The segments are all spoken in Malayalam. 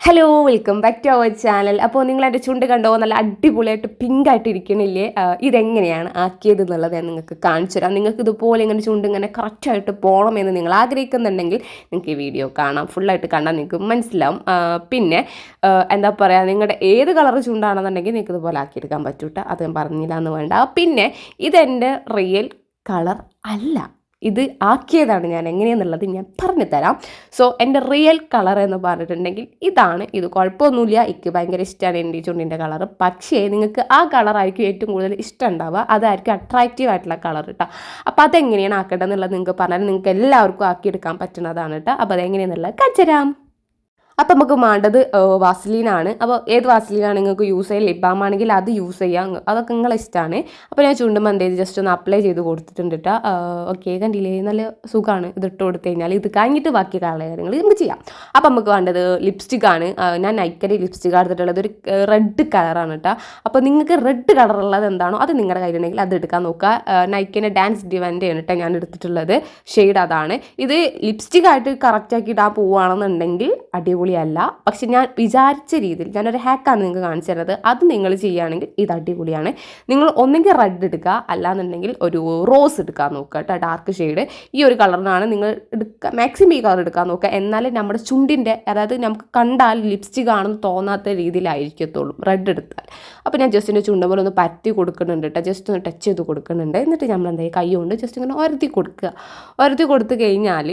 Hello welcome back to our channel അപ്പോൾ നിങ്ങൾ എന്റെ ചുണ്ട് കണ്ടോ? നല്ല അടിപൊളിയായിട്ട് പിങ്ക് ആയിട്ട് ഇരിക്കണില്ലേ ഇതെങ്ങനെയാണ് ആക്കിയത് എന്നുള്ളത് ഞാൻ നിങ്ങൾക്ക് കാണിച്ചു തരാം. നിങ്ങൾക്ക് ഇതുപോലെ ഇങ്ങനെ ചുണ്ട് ഇങ്ങനെ കറക്റ്റായിട്ട് പോകണമെന്ന് നിങ്ങൾ ആഗ്രഹിക്കുന്നുണ്ടെങ്കിൽ നിങ്ങൾക്ക് ഈ വീഡിയോ കാണാം. ഫുള്ളായിട്ട് കണ്ടാൽ നിങ്ങൾക്ക് മനസ്സിലാവും. പിന്നെ എന്താ പറയുക നിങ്ങളുടെ ഏത് കളർ ചുണ്ടാണെന്നുണ്ടെങ്കിൽ നിങ്ങൾക്ക് ഇതുപോലെ ആക്കിയെടുക്കാൻ പറ്റൂട്ടോ. അത് ഞാൻ പറഞ്ഞില്ല എന്ന് വേണ്ട. പിന്നെ ഇതെന്റെ റിയൽ കളർ അല്ല. ഇത് ആക്കിയതാണ് ഞാൻ എങ്ങനെയെന്നുള്ളത് ഞാൻ പറഞ്ഞു തരാം സോ എന്റെ റിയൽ കളർ എന്ന് പറഞ്ഞിട്ടുണ്ടെങ്കിൽ ഇതാണ്. ഇത് കുഴപ്പമൊന്നുമില്ല. എനിക്ക് ഭയങ്കര ഇഷ്ടമാണ് എന്റെ ചുണ്ടിന്റെ കളർ പക്ഷേ നിങ്ങൾക്ക് ആ കളറായിരിക്കും ഏറ്റവും കൂടുതൽ ഇഷ്ടം ഉണ്ടാവുക. അതായിരിക്കും അട്രാക്റ്റീവ് ആയിട്ടുള്ള കളർ കേട്ടോ അപ്പോൾ അതെങ്ങനെയാണ് ആക്കേണ്ടതെന്നുള്ളത് നിങ്ങൾക്ക് പറഞ്ഞാൽ നിങ്ങൾക്ക് എല്ലാവർക്കും ആക്കിയെടുക്കാൻ പറ്റുന്നതാണ് കേട്ടോ അപ്പോൾ അതെങ്ങനെയാണെന്നുള്ളത് കച്ചരാം അപ്പം നമുക്ക് വേണ്ടത് വാസലീനാണ്. അപ്പോൾ ഏത് വാസലീനാണ് നിങ്ങൾക്ക് യൂസ് ചെയ്യാൻ ലിപ് ബാം ആണെങ്കിൽ അത് യൂസ് ചെയ്യാം. അതൊക്കെ നിങ്ങളെ ഇഷ്ടമാണ് അപ്പോൾ ഞാൻ ചുണ്ടുമ്പോൾ എന്ത് ചെയ്ത് ജസ്റ്റ് ഒന്ന് അപ്ലൈ ചെയ്ത് കൊടുത്തിട്ടുണ്ട് കേട്ടോ ഓക്കെ കണ്ടില്ലേ? നല്ല സുഖമാണ് ഇത് ഇട്ട് കൊടുത്തു കഴിഞ്ഞാൽ ഇത് കഴിഞ്ഞിട്ട് ബാക്കി കാര്യങ്ങൾ നമുക്ക് ചെയ്യാം. അപ്പം നമുക്ക് വേണ്ടത് ലിപ്സ്റ്റിക് ആണ്. ഞാൻ നൈക്കരി ലിപ്സ്റ്റിക് എടുത്തിട്ടുള്ളത്. ഒരു റെഡ് കളറാണ് കേട്ടോ അപ്പോൾ നിങ്ങൾക്ക് റെഡ് കളറുള്ളത് എന്താണോ അത് നിങ്ങളുടെ കയ്യിലുണ്ടെങ്കിൽ അത് എടുക്കാൻ നോക്കുക. നൈക്കിന്റെ ഡാൻസ് ഡിവന്റെ ആണ് ഞാൻ എടുത്തിട്ടുള്ളത്. ഷെയ്ഡ് അതാണ്. ഇത് ലിപ്സ്റ്റിക് ആയിട്ട് ആക്കിയിട്ട് ഇടാൻ പോവുകയാണെന്നുണ്ടെങ്കിൽ അടിപൊളിയല്ല. പക്ഷെ ഞാൻ വിചാരിച്ച രീതിയിൽ ഞാനൊരു ഹാക്കാണ് നിങ്ങൾക്ക് കാണിച്ചു തരുന്നത്. അത് നിങ്ങൾ ചെയ്യുകയാണെങ്കിൽ ഇത് അടിപൊളിയാണ്. നിങ്ങൾ ഒന്നെങ്കിൽ റെഡ് എടുക്കുക. അല്ലാന്നുണ്ടെങ്കിൽ ഒരു റോസ് എടുക്കാൻ നോക്കുക കേട്ടോ ഡാർക്ക് ഷെയ്ഡ് ഈ ഒരു കളറിനാണ് നിങ്ങൾ എടുക്കുക മാക്സിമം ഈ കളർ എടുക്കാൻ നോക്കുക. എന്നാലേ നമ്മുടെ ചുണ്ടിന്റെ അതായത് നമുക്ക് കണ്ടാൽ ലിപ്സ്റ്റിക് ആണെന്ന് തോന്നാത്ത രീതിയിലായിരിക്കത്തുള്ളൂ റെഡ് എടുത്താൽ. അപ്പോൾ ഞാൻ ജസ്റ്റ് ചുണ്ട പോലെ ഒന്ന് പറ്റി കൊടുക്കുന്നുണ്ട് കേട്ടോ. ജസ്റ്റ് ഒന്ന് ടച്ച് ചെയ്ത് കൊടുക്കുന്നുണ്ട്. എന്നിട്ട് നമ്മൾ എന്താ കൈ കൊണ്ട് ജസ്റ്റ് ഇങ്ങനെ ഒരത്തി കൊടുക്കുക. ഒരത്തി കൊടുത്തു കഴിഞ്ഞാൽ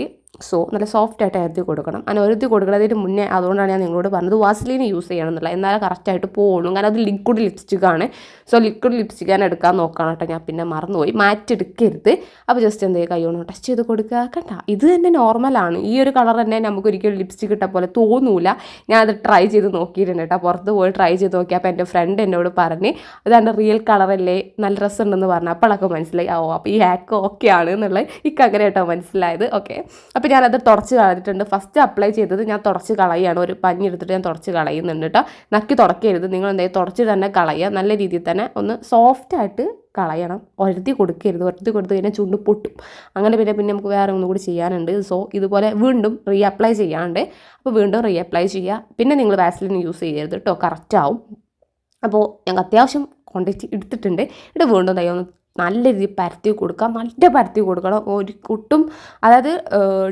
സോ നല്ല സോഫ്റ്റ് ആയിട്ട് എഴുതി കൊടുക്കണം. അങ്ങനെ എഴുതി കൊടുക്കുന്നതിന് മുന്നേ അതുകൊണ്ടാണ് ഞാൻ നിങ്ങളോട് പറഞ്ഞത് വാസ്ലീൻ യൂസ് ചെയ്യണം എന്നുള്ള എന്നാലേ കറക്റ്റായിട്ട് പോകുള്ളൂ കാരണം അത് ലിക്വിഡ് ലിപ്സ്റ്റിക് ആണ്. സോ ലിക്വിഡ് ലിപ്സ്റ്റിക് ഞാൻ എടുക്കാൻ നോക്കണം കേട്ടോ. ഞാൻ പിന്നെ മറന്നുപോയി. മാറ്റെടുക്കരുത് അപ്പോൾ ജസ്റ്റ് എന്ത് ചെയ്യുക കൈകൊണ്ട് ടച്ച് ചെയ്ത് കൊടുക്കുക. കണ്ട? ഇത് തന്നെ നോർമലാണ് ഈ ഒരു കളർ തന്നെ നമുക്ക് ഒരിക്കലും ലിപ്സ്റ്റിക് ഇട്ട പോലെ തോന്നൂല. ഞാൻ അത് ട്രൈ ചെയ്ത് നോക്കിയിട്ടുണ്ട് കേട്ടോ. പുറത്ത് പോയി ട്രൈ ചെയ്ത് നോക്കിയപ്പോൾ എന്റെ ഫ്രണ്ട് എന്നോട് പറഞ്ഞ് അത് എന്റെ റിയൽ കളറല്ലേ നല്ല രസമുണ്ടെന്ന് പറഞ്ഞു. അപ്പോഴൊക്കെ മനസ്സിലായി. ഓ അപ്പോൾ ഈ ഹാക്ക് ഓക്കെ ആണ് എന്നുള്ളത് ഇക്കങ്ങനെ കേട്ടോ മനസ്സിലായത്. ഓക്കെ അപ്പോൾ ഞാനത് തുടച്ച് കളഞ്ഞിട്ടുണ്ട്. ഫസ്റ്റ് അപ്ലൈ ചെയ്തത് ഞാൻ തുടച്ച് കളയുകയാണ്. ഒരു പഞ്ഞി എടുത്തിട്ട് ഞാൻ തുടച്ച് കളയുന്നുണ്ട് കേട്ടോ. നക്കി തുടക്കരുത്. നിങ്ങൾ എന്തായാലും തുടച്ച് തന്നെ കളയുക. നല്ല രീതിയിൽ തന്നെ ഒന്ന് സോഫ്റ്റായിട്ട് കളയണം. ഒരത്തി കൊടുക്കരുത്. ഒരത്തി കൊടുത്തു കഴിഞ്ഞാൽ ചുണ്ട് പൊട്ടും. അങ്ങനെ പിന്നെ പിന്നെ നമുക്ക് വേറെ ഒന്നും കൂടി ചെയ്യാനുണ്ട്. സോ ഇതുപോലെ വീണ്ടും റീ അപ്ലൈ ചെയ്യാണ്ട് അപ്പോൾ വീണ്ടും റീ അപ്ലൈ ചെയ്യുക. പിന്നെ നിങ്ങൾ വാസലിൻ യൂസ് ചെയ്യരുത് കേട്ടോ. കറക്റ്റാവും അപ്പോൾ ഞങ്ങൾക്ക് അത്യാവശ്യം ക്വാണ്ടിറ്റി എടുത്തിട്ടുണ്ട്. ഇവിടെ വീണ്ടും തൈ ഒന്ന് നല്ല രീതിയിൽ പരത്തി കൊടുക്കുക നല്ല പരത്തി കൊടുക്കണം. ഒരു ഒട്ടും അതായത്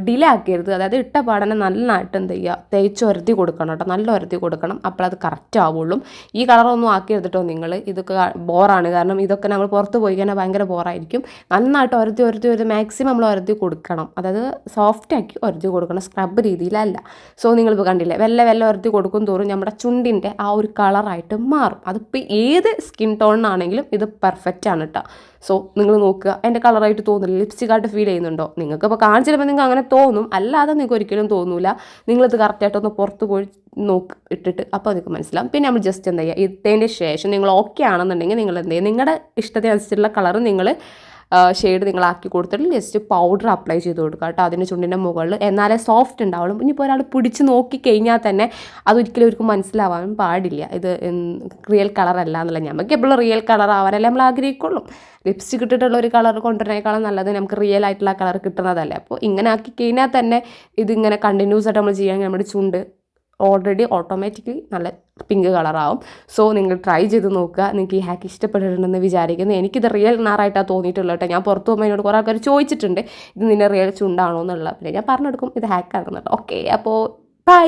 ഡിലേ ആക്കരുത്. അതായത് ഇട്ട പാടനെ നന്നായിട്ട് എന്ത് ചെയ്യുക തേച്ച് ഒരത്തി കൊടുക്കണം കേട്ടോ. നല്ല ഒരത്തി കൊടുക്കണം. അപ്പോൾ അത് കറക്റ്റ് ആവുള്ളൂ. ഈ കളറൊന്നും ആക്കിയെടുത്തിട്ടോ നിങ്ങൾ ഇതൊക്കെ ബോറാണ് കാരണം ഇതൊക്കെ നമ്മൾ പുറത്ത് പോയി കഴിഞ്ഞാൽ ഭയങ്കര ബോറായിരിക്കും നന്നായിട്ട് ഒരത്തി ഒരത്തി ഒരു മാക്സിമം നമ്മൾ ഒരത്തി കൊടുക്കണം. അതായത് സോഫ്റ്റ് ആക്കി ഒരത്തി കൊടുക്കണം. സ്ക്രബ് രീതിയിലല്ല. സോ നിങ്ങളിപ്പോൾ കണ്ടില്ലേ? വെല്ല വെല്ല ഒരത്തി കൊടുക്കും തോറും നമ്മുടെ ചുണ്ടിന്റെ ആ ഒരു കളറായിട്ട് മാറും. അതിപ്പോൾ ഏത് സ്കിൻ ടോണിനാണെങ്കിലും ഇത് പെർഫെക്റ്റ് ആണ് കേട്ടോ. സോ നിങ്ങൾ നോക്കുക എന്റെ കളറായിട്ട് തോന്നില്ല ലിപ്സ്റ്റിക് ആയിട്ട് ഫീൽ ചെയ്യുന്നുണ്ടോ? നിങ്ങൾക്ക് ഇപ്പോൾ കാണിച്ചിരുമ്പോൾ നിങ്ങൾക്ക് അങ്ങനെ തോന്നും. അല്ലാതെ നിങ്ങൾക്ക് ഒരിക്കലും തോന്നൂല. നിങ്ങളിത് കറക്റ്റായിട്ടൊന്ന് പുറത്ത് പോയി നോക്ക് ഇട്ടിട്ട് അപ്പോൾ നിങ്ങൾക്ക് മനസ്സിലാവും. പിന്നെ നമ്മൾ ജസ്റ്റ് എന്താ ചെയ്യുക? ഇട്ടതിന്റെ ശേഷം നിങ്ങൾ ഓക്കെ ആണെന്നുണ്ടെങ്കിൽ നിങ്ങൾ എന്ത് ചെയ്യുക? നിങ്ങളുടെ ഇഷ്ടത്തിനനുസരിച്ചുള്ള കളർ നിങ്ങൾ ഷെയ്ഡ് നിങ്ങൾ ആക്കി കൊടുത്തിട്ട് ജസ്റ്റ് പൗഡർ അപ്ലൈ ചെയ്ത് കൊടുക്കുക കേട്ടോ അതിന്റെ ചുണ്ടിന്റെ മുകളിൽ. എന്നാലേ സോഫ്റ്റ് ഉണ്ടാവുള്ളൂ. ഇനിയിപ്പോൾ ഒരാൾ പിടിച്ച് നോക്കി കഴിഞ്ഞാൽ തന്നെ അതൊരിക്കലും അവർക്ക് മനസ്സിലാവാൻ പാടില്ല. ഇത് റിയൽ കളർ അല്ല എന്നുള്ള നമുക്ക് എപ്പോഴും റിയൽ കളർ ആവാനല്ലേ നമ്മൾ ആഗ്രഹിക്കുള്ളൂ. ലിപ്സ്റ്റിക് ഇട്ടിട്ടുള്ള ഒരു കളർ കൊണ്ടുവരുന്നേക്കാളും നല്ലത് നമുക്ക് റിയൽ ആയിട്ടുള്ള കളർ കിട്ടുന്നതല്ലേ. അപ്പോൾ ഇങ്ങനെ ആക്കി കഴിഞ്ഞാൽ തന്നെ ഇതിങ്ങനെ കണ്ടിന്യൂസ് ആയിട്ട് നമ്മൾ ചെയ്യാൻ നമ്മുടെ ചുണ്ട് ഓൾറെഡി ഓട്ടോമാറ്റിക്കലി നല്ല പിങ്ക് കളറാവും സോ നിങ്ങൾ ട്രൈ ചെയ്ത് നോക്കുക. നിങ്ങൾക്ക് ഈ ഹാക്ക് ഇഷ്ടപ്പെട്ടിട്ടുണ്ടെന്ന് വിചാരിക്കുന്നു. എനിക്കിത് റിയൽ നാറായിട്ടാണ് തോന്നിയിട്ടുള്ളത് കേട്ടോ. ഞാൻ പുറത്ത് പോകുമ്പോൾ എന്നോട് കുറേ ആൾക്കാർ ചോദിച്ചിട്ടുണ്ട് ഇത് നിന്നെ റിയൽ ചുണ്ടാണോ? എന്നുള്ള പിന്നെ ഞാൻ പറഞ്ഞെടുക്കും ഇത് ഹാക്കാണെന്നുള്ളത് ഓക്കെ അപ്പോൾ ബൈ